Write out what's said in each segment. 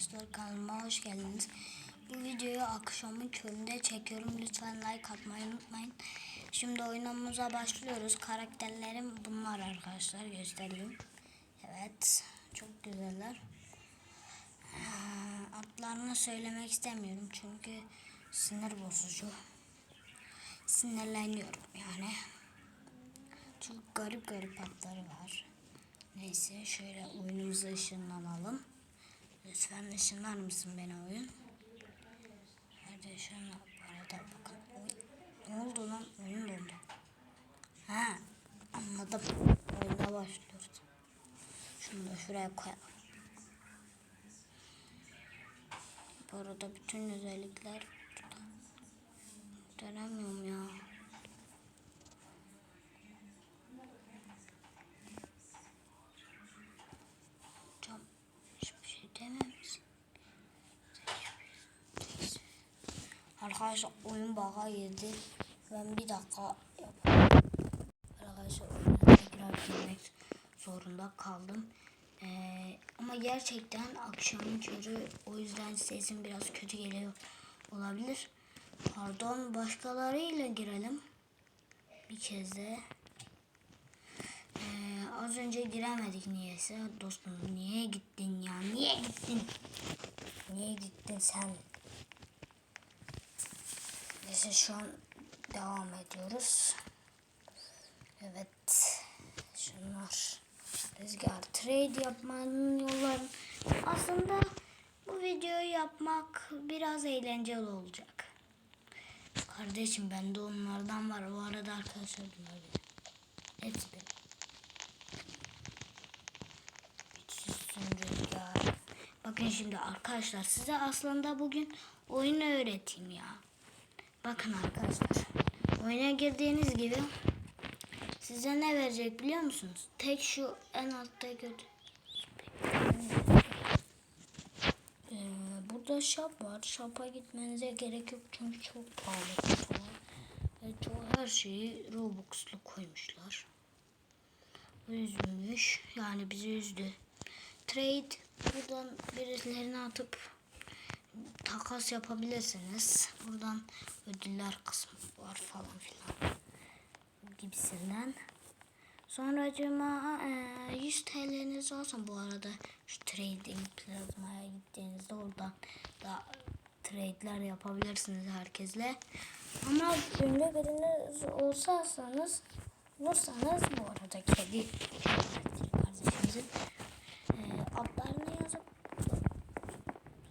arkadaşlar kanalıma hoş geldiniz. Bu videoyu akşamın köründe çekiyorum. Lütfen like atmayı unutmayın. Şimdi oyunumuza başlıyoruz. Karakterlerim bunlar arkadaşlar göstereyim. Evet çok güzeller. Ee, Adlarını söylemek istemiyorum çünkü sinir bozucu. Sinirleniyorum yani. Çok garip garip adları var. Neyse şöyle oyunumuza ışınlanalım. Lütfen ışınlar mısın beni oyun? Nerede ışınla? Bu arada bakın. Oy. Ne oldu lan? Oyun dondu. Ha anladım. Oyuna başlıyoruz. Şunu da şuraya koyalım. Bu arada bütün özellikler burada. Dönemiyorum ya. Hocam hiçbir şey dememiş. Arkadaşlar oyun baga girdi. Ben bir dakika yapayım. Arkadaşlar oyuna tekrar girmek zorunda kaldım. Ee, ama gerçekten akşamın körü o yüzden sesim biraz kötü geliyor olabilir. Pardon başkalarıyla girelim. Bir kez de. Ee, az önce giremedik niyeyse. Dostum niye gittin ya? Niye gittin? Niye gittin sen? Neyse şu an devam ediyoruz. Evet. Şunlar. Rüzgar trade yapmanın yolları. Aslında bu videoyu yapmak biraz eğlenceli olacak. Kardeşim bende onlardan var. Bu arada arkadaşlar bunlar benim. Hepsi benim. Bakın şimdi arkadaşlar size aslında bugün oyunu öğreteyim ya. Bakın arkadaşlar. Oyuna girdiğiniz gibi size ne verecek biliyor musunuz? Tek şu en altta gördüğünüz ee, burada shop var. Shop'a gitmenize gerek yok çünkü çok pahalı. Ve çoğu her şeyi Robux'lu koymuşlar. Bu üzülmüş. Yani bizi üzdü. Trade buradan birilerine atıp takas yapabilirsiniz. Buradan ödüller kısmı var falan filan gibisinden. Sonra cuma 100 TL'niz olsun bu arada şu trading plazmaya gittiğinizde oradan da trade'ler yapabilirsiniz herkesle. Ama ünlü biriniz olsasanız olursanız bu arada kedi kardeşimizin e, adlarını yazıp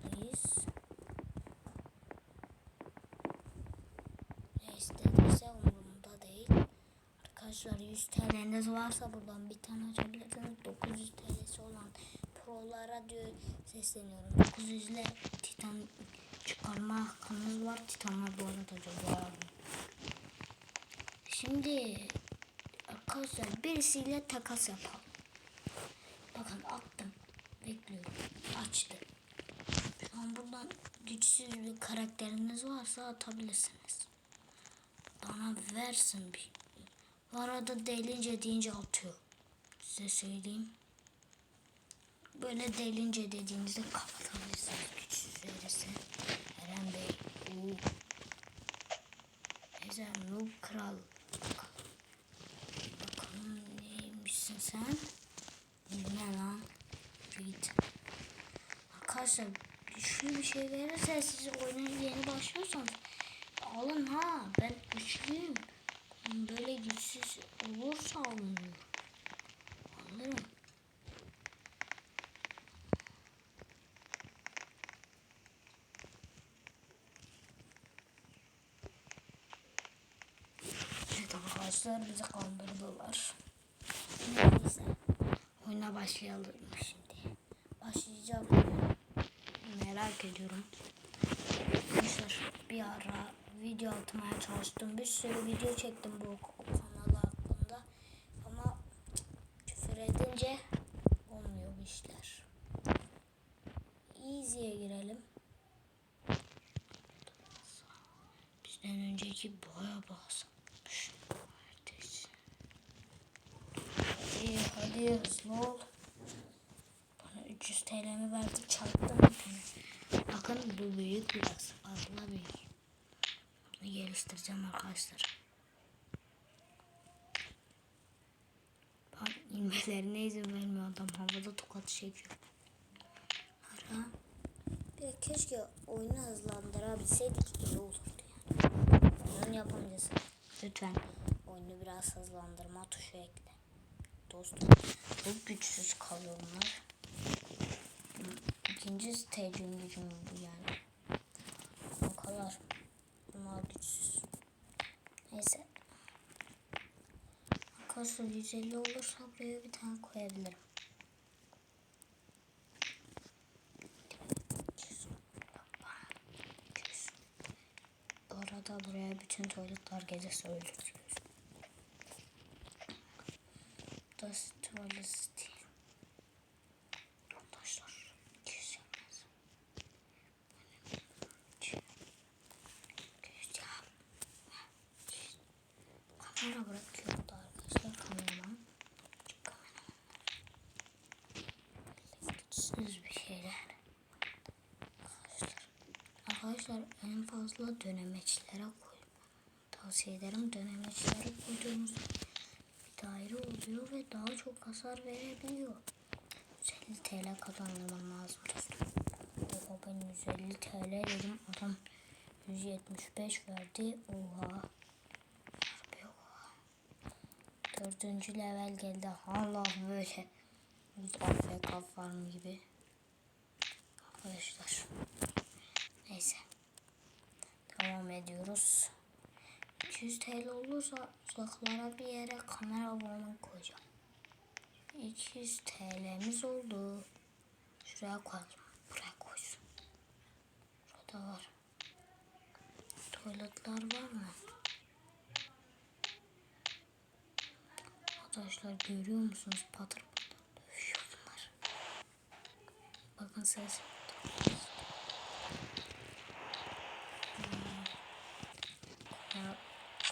please ne istediyse umurumda değil. Arkadaşlar 100 TL'niz varsa buradan bir tane açabilirsiniz. 900 TL'si olan prolara diyor sesleniyorum. 900 ile titan çıkarma hakkınız var. Titanlar bu arada çok. Şimdi arkadaşlar birisiyle takas yapalım. Bakın attım. Bekliyorum. Açtı. Şu an buradan güçsüz bir karakteriniz varsa atabilirsiniz. Bana versin bir. Arada delince deyince atıyor. Size söyleyeyim. Böyle delince dediğinizde kapatabilirsiniz. Güçsüz verirse. Eren Bey. Ezel Noob Kral. Bakalım neymişsin sen? Ne lan? Reed. Arkadaşlar güçlü bir şey verirse siz oyuna yeni başlıyorsanız alın ha ben güçlüyüm. Böyle güçsüz olursa alınıyor. Alırım. Evet arkadaşlar bizi kandırdılar. Neyse. Oyuna başlayalım şimdi. Başlayacağım. Merak ediyorum. Arkadaşlar bir ara video atmaya çalıştım. Bir sürü video çektim bu kanal hakkında. Ama küfür edince olmuyor bu işler. Easy'ye girelim. Bizden önceki boya basmış. Hadi hızlı ol. Bana 300 TL'mi verdi çarptım. Bu büyük biraz. Fazla büyük. Bunu geliştireceğim arkadaşlar. Bak inmelerine izin vermiyor adam. Havada tokat çekiyor. Ara. Bir keşke oyunu hızlandırabilseydik iyi olurdu yani. Oyunun yapımcısı. Lütfen. Oyunu biraz hızlandırma tuşu ekle. Dostum. Çok güçsüz kalıyor bunlar. İkinci stage'in gücü mü bu yani? Kankalar. Bunlar güçsüz. Neyse. Arkadaşlar 150 olursa buraya bir tane koyabilirim. Arada buraya bütün tuvaletler gecesi öldürüyoruz. Das tuvalet değil. Arkadaşlar 200 yapmaz. Kamera bırakıyordu arkadaşlar kameraman. Kameraman. Bir şeyler. Arkadaşlar. Arkadaşlar en fazla dönemeçlere koy. Tavsiye ederim dönemeçlere koyduğunuzda daire oluyor ve daha çok hasar verebiliyor. 150 TL kazanmam lazım dostum. Oha ben 150 TL dedim adam 175 verdi. Oha. Dördüncü level geldi. Allah böyle. Biz AFK farm gibi. Arkadaşlar. Neyse. Devam ediyoruz. 200 TL olursa uzaklara bir yere kamera falan koyacağım. 200 TL'miz oldu. Şuraya koyalım. Buraya koysun. Şurada var. Tuvaletler var mı? Arkadaşlar görüyor musunuz? Patır patır dövüşüyor bunlar. Bakın ses. Kamera,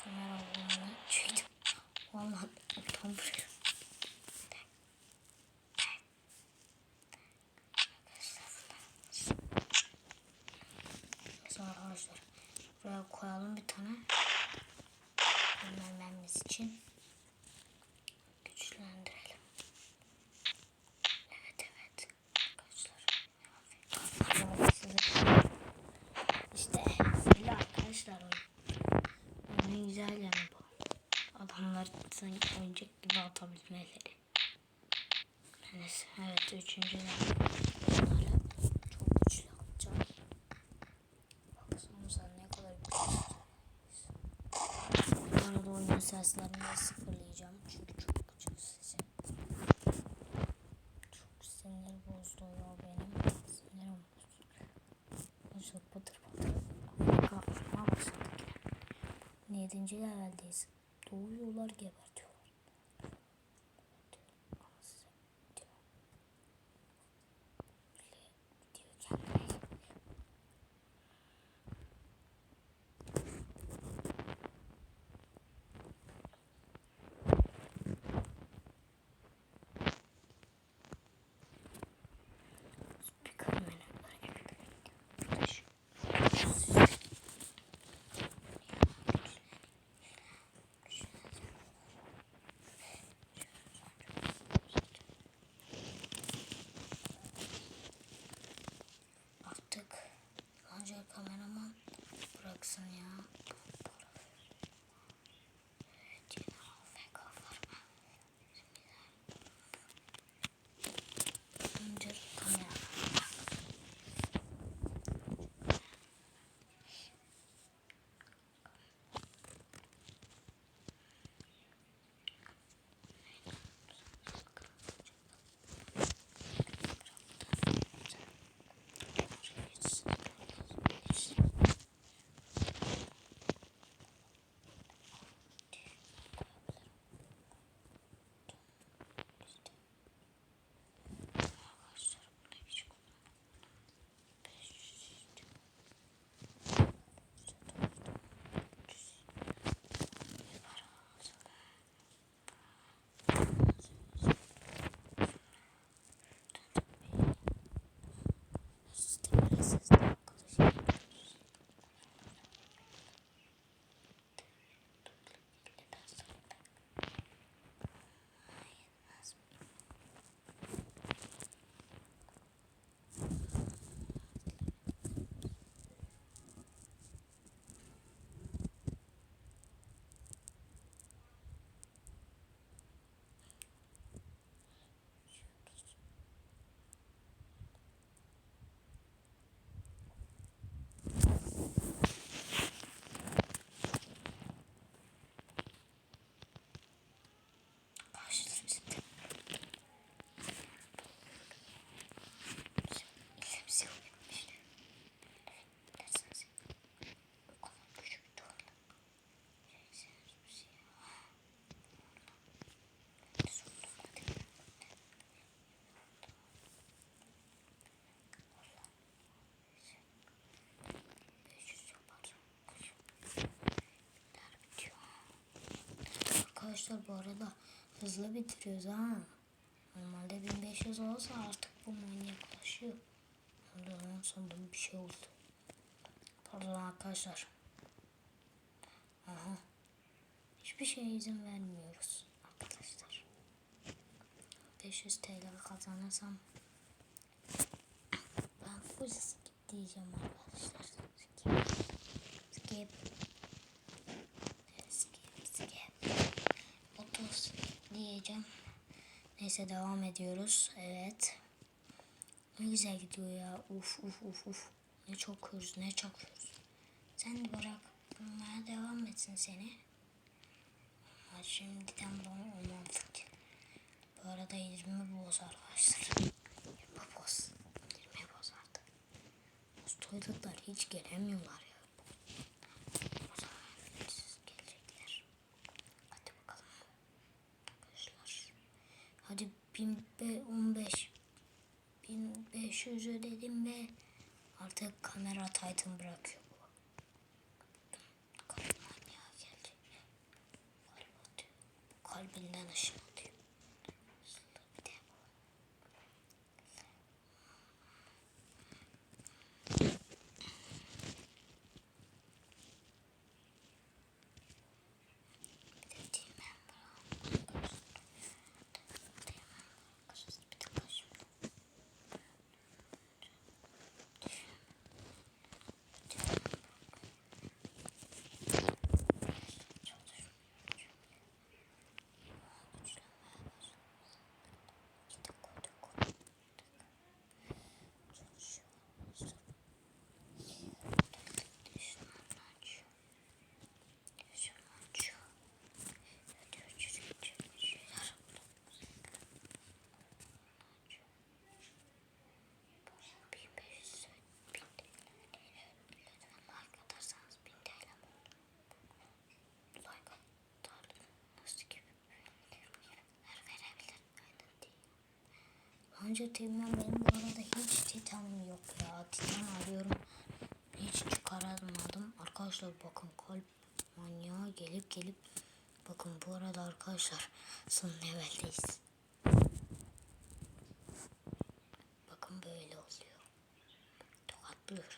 kamera bunu çektim. Vallahi tam buraya. Mesela arkadaşlar buraya koyalım bir tane. Önlenmemiz için güçlendirelim. Evet evet arkadaşlar. İşte böyle arkadaşlar. Oyunun güzel yanı bu. Adamlar sanki oyuncak gibi atabilmeleri. Neyse evet üçüncü level. Bunları çok güçlü yapacağım. Baksanıza ne kadar güçlü. Bu arada oyunun seslerini sıfırlayacağım. Çünkü çok küçük sesi. Çok sinir bozdu ya benim. Sinirim bozdu. Neyse patır patır. Afrika, Afrika başladık. Yedinci leveldeyiz. Doğuyorlar gebertiyorlar. Ama size diyor. Diyor kendine. Bir kameralar gibi. Arkadaş. Artık ancak kameraman bıraksın ya. Arkadaşlar bu arada hızlı bitiriyoruz ha. Normalde 1500 olsa artık bu manyaklaşıyor. Ondan sonra bir şey oldu. Pardon arkadaşlar. Aha. Hiçbir şeye izin vermiyoruz arkadaşlar. 500 TL kazanırsam ben full skip diyeceğim arkadaşlar. Skip. Skip. Skip. 30 diyeceğim. Neyse devam ediyoruz. Evet. Ne güzel gidiyor ya. Uf uf uf uf. Ne çok hırs ne çok hırs. Sen de bırak. Bunlara devam etsin seni. Ha, şimdiden bana o mantık. Bu arada 20 boz arkadaşlar. 20 boz. 20 boz artık. Toiletler hiç gelemiyorlar 15 1500 ödedim ve artık kamera Titan bırakıyor. Kalbinden aşağı. Önce Titan benim bu arada hiç Titan'ım yok ya. Titan arıyorum. Hiç çıkaramadım. Arkadaşlar bakın kalp manyağı gelip gelip bakın bu arada arkadaşlar son leveldeyiz. Bakın böyle oluyor. Tokatlıyoruz.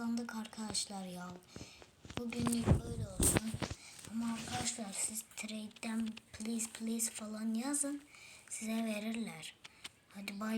Kazandık arkadaşlar ya. Bugünlük böyle olsun. Ama arkadaşlar siz trade'den please please falan yazın. Size verirler. Hadi bay.